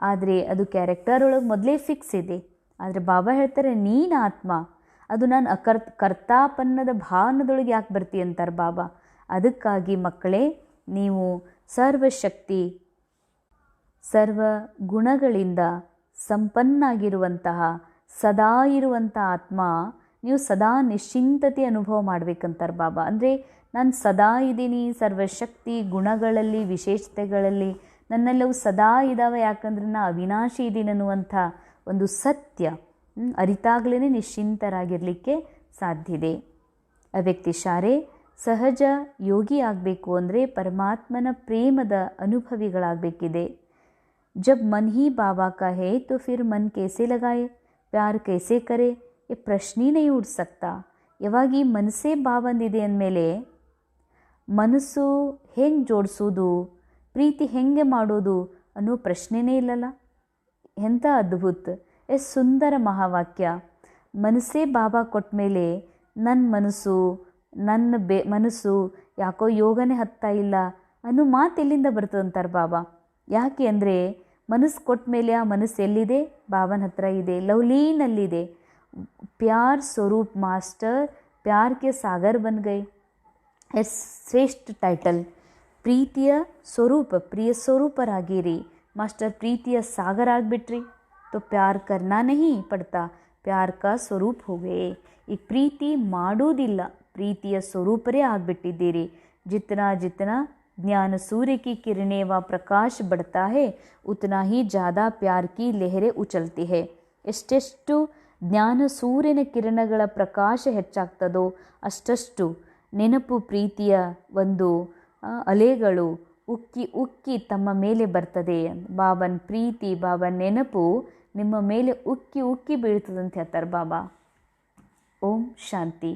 ಆದರೆ ಅದು ಕ್ಯಾರೆಕ್ಟರ್ ಒಳಗೆ ಮೊದಲೇ ಫಿಕ್ಸ್ ಇದೆ. ಆದರೆ ಬಾಬಾ ಹೇಳ್ತಾರೆ, ನೀನು ಆತ್ಮ, ಅದು ನಾನು ಅಕರ್ ಕರ್ತಾಪನ್ನದ ಭಾವನದೊಳಗೆ ಯಾಕೆ ಬರ್ತೀಯ ಅಂತಾರೆ ಬಾಬಾ. ಅದಕ್ಕಾಗಿ ಮಕ್ಕಳೇ, ನೀವು ಸರ್ವಶಕ್ತಿ, ಸರ್ವ ಗುಣಗಳಿಂದ ಸಂಪನ್ನಾಗಿರುವಂತಹ ಸದಾ ಇರುವಂಥ ಆತ್ಮ, ನೀವು ಸದಾ ನಿಶ್ಚಿಂತತೆ ಅನುಭವ ಮಾಡ್ಬೇಕಂತಾರೆ ಬಾಬಾ. ಅಂದರೆ ನಾನು ಸದಾ ಇದ್ದೀನಿ, ಸರ್ವಶಕ್ತಿ ಗುಣಗಳಲ್ಲಿ, ವಿಶೇಷತೆಗಳಲ್ಲಿ, ನನ್ನೆಲ್ಲವೂ ಸದಾ ಇದ್ದಾವೆ ಯಾಕಂದ್ರೆ ನಾ ಅವಿನಾಶಿ ಇದ್ದೀನಿ ಅನ್ನುವಂಥ ಒಂದು ಸತ್ಯ ಅರಿತಾಗಲೇ ನಿಶ್ಚಿಂತರಾಗಿರಲಿಕ್ಕೆ ಸಾಧ್ಯ ಇದೆ. ಅವ್ಯಕ್ತಿ ಶಾರೆ, ಸಹಜ ಯೋಗಿ ಆಗಬೇಕು ಅಂದರೆ ಪರಮಾತ್ಮನ ಪ್ರೇಮದ ಅನುಭವಿಗಳಾಗಬೇಕಿದೆ. ಜಬ್ ಮನ್ ಹಿ ಬಾಬಾ ಕಾ ಹೇ ತೋ ಫಿರ್ ಮನ್ ಕೇಸೆ ಲಗಾಯೇ. प्यार कैसे करे ये ಪ್ರಶ್ನೆ ही नहीं उठ सकता ಯಾವಾಗ ಈ ಮನಸ್ಸೇ ಬಾ ಬಂದಿದೆ ಅಂದಮೇಲೆ ಮನಸ್ಸು ಹೆಂಗೆ ಜೋಡಿಸೋದು ಪ್ರೀತಿ ಹೆಂಗೆ ಮಾಡೋದು ಅನ್ನೋ ಪ್ರಶ್ನೆನೇ ಇಲ್ಲಲ್ಲ ಎಂಥ ಅದ್ಭುತ ಎಷ್ಟು ಸುಂದರ ಮಹಾವಾಕ್ಯ ಮನಸ್ಸೇ ಬಾಬಾ ಕೊಟ್ಟ ಮೇಲೆ ನನ್ನ ಮನಸ್ಸು ನನ್ನ ಬೆ ಮನಸ್ಸು ಯಾಕೋ ಯೋಗನೇ ಹತ್ತಾ ಇಲ್ಲ ಅನ್ನೋ ಮಾತು ಎಲ್ಲಿಂದ ಬರ್ತದೆ ಅಂತಾರೆ ಬಾಬಾ ಯಾಕೆ ಅಂದರೆ ಮನಸ್ಸು ಕೊಟ್ಟ ಮೇಲೆ ಆ ಮನಸ್ಸು ಎಲ್ಲಿದೆ? ಭಾವನ ಹತ್ರ ಇದೆ, ಲವ್ಲೀನಲ್ಲಿದೆ. ಪ್ಯಾರ್ ಸ್ವರೂಪ್ ಮಾಸ್ಟರ್ ಪ್ಯಾರ್ ಕೆ ಸಾಗರ್ ಬನ್ ಗೈ ಎಸ್, ಶ್ರೇಷ್ಠ ಟೈಟಲ್. ಪ್ರೀತಿಯ ಸ್ವರೂಪ, ಪ್ರಿಯ ಸ್ವರೂಪರಾಗಿರಿ. ಮಾಸ್ಟರ್, ಪ್ರೀತಿಯ ಸಾಗರ ಆಗಿಬಿಟ್ರಿ. ತೋ ಪ್ಯಾರ್ ಕರ್ನಾ ನಹಿ ಪಡ್ತಾ, ಪ್ಯಾರ್ ಕಾ ಸ್ವರೂಪ್ ಹೋಗೇ. ಈ ಪ್ರೀತಿ ಮಾಡೋದಿಲ್ಲ, ಪ್ರೀತಿಯ ಸ್ವರೂಪರೇ ಆಗಿಬಿಟ್ಟಿದ್ದೀರಿ. ಜಿತ್ತನ ಜಿತ್ತನ ज्ञान सूर्य की किरणें व प्रकाश बढ़ता है उतना ही ज़्यादा प्यार की लहरें उछलती है ಎಷ್ಟೆಷ್ಟು ಜ್ಞಾನ ಸೂರ್ಯನ ಕಿರಣಗಳ ಪ್ರಕಾಶ ಹೆಚ್ಚಾಗ್ತದೋ ಅಷ್ಟಷ್ಟು ನೆನಪು ಪ್ರೀತಿಯ ಒಂದು ಆ, ಅಲೆಗಳು ಉಕ್ಕಿ ಉಕ್ಕಿ ತಮ್ಮ ಮೇಲೆ ಬರ್ತದೆ ಬಾಬನ್ ಪ್ರೀತಿ ಬಾಬನ್ ನೆನಪು ನಿಮ್ಮ ಮೇಲೆ ಉಕ್ಕಿ ಉಕ್ಕಿ ಬೀಳ್ತದಂತ ಹೇಳ್ತಾರೆ ಬಾಬಾ ಓಂ ಶಾಂತಿ